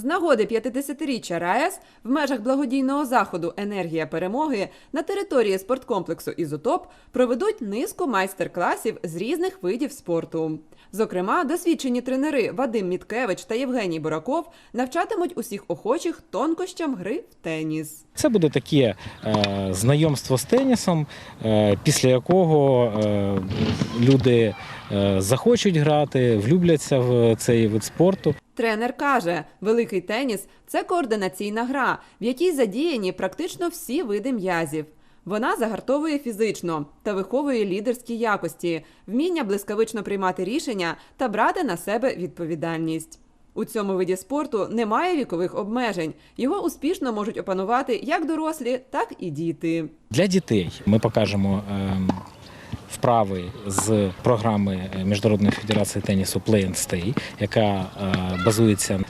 З нагоди 50-річчя РаЕС в межах благодійного заходу Енергія перемоги на території спорткомплексу Ізотоп проведуть низку майстер-класів з різних видів спорту. Зокрема, досвідчені тренери Вадим Міткевич та Євгеній Бураков навчатимуть усіх охочих тонкощам гри в теніс. Це буде таке е, знайомство з тенісом, е, після якого е, люди е, захочуть грати, влюбляться в цей вид спорту. Тренер каже, великий теніс це координаційна гра, в якій задіяні практично всі види м'язів. Вона загартовує фізично та виховує лідерські якості, вміння блискавично приймати рішення та брати на себе відповідальність. У цьому виді спорту немає вікових обмежень. Його успішно можуть опанувати як дорослі, так і діти. Для дітей ми покажемо е, вправи з програми Міжнародної федерації тенісу Play and Stay, яка е, базується е,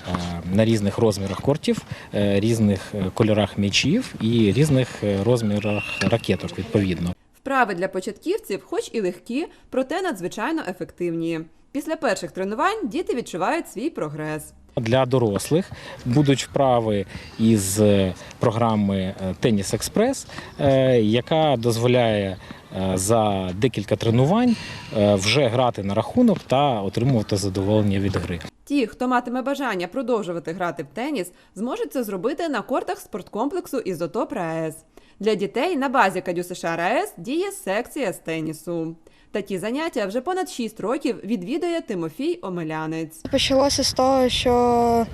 на різних розмірах кортів, е, різних кольорах м'ячів і різних розмірах ракеток відповідно. Вправи для початківців, хоч і легкі, проте надзвичайно ефективні. Після перших тренувань діти відчувають свій прогрес. Для дорослих будуть вправи із е, програми е, Теніс Експрес, е, яка дозволяє за декілька тренувань вже грати на рахунок та отримувати задоволення від гри. Ті, хто матиме бажання продовжувати грати в теніс, зможуть це зробити на кортах спорткомплексу Ізотоп РаЕС. Для дітей на базі Кадю США РаЕС діє секція з тенісу. Такі заняття вже понад 6 років відвідує Тимофій Омелянець. Почалося з того, що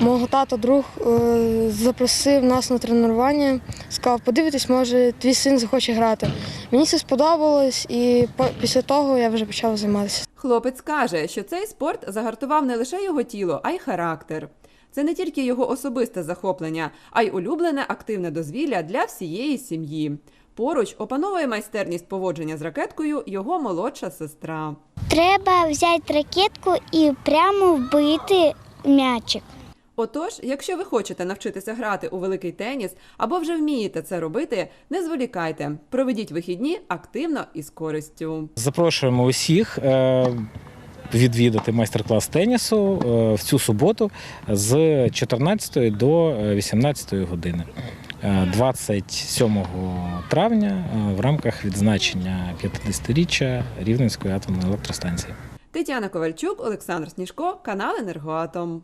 мого тата друг е, запросив нас на тренування, сказав, подивитись, може, твій син захоче грати. Мені це сподобалось, і після того я вже почав займатися. Хлопець каже, що цей спорт загартував не лише його тіло, а й характер. Це не тільки його особисте захоплення, а й улюблене активне дозвілля для всієї сім'ї. Поруч опановує майстерність поводження з ракеткою його молодша сестра. Треба взяти ракетку і прямо вбити м'ячик. Отож, якщо ви хочете навчитися грати у великий теніс або вже вмієте це робити, не зволікайте. Проведіть вихідні активно і з користю. Запрошуємо усіх е, відвідати майстер-клас тенісу е, в цю суботу з 14 до 18 години. Е, 27 травня е, в рамках відзначення 50-річчя Рівненської атомної електростанції. Тетяна Ковальчук, Олександр Сніжко, канал Енергоатом.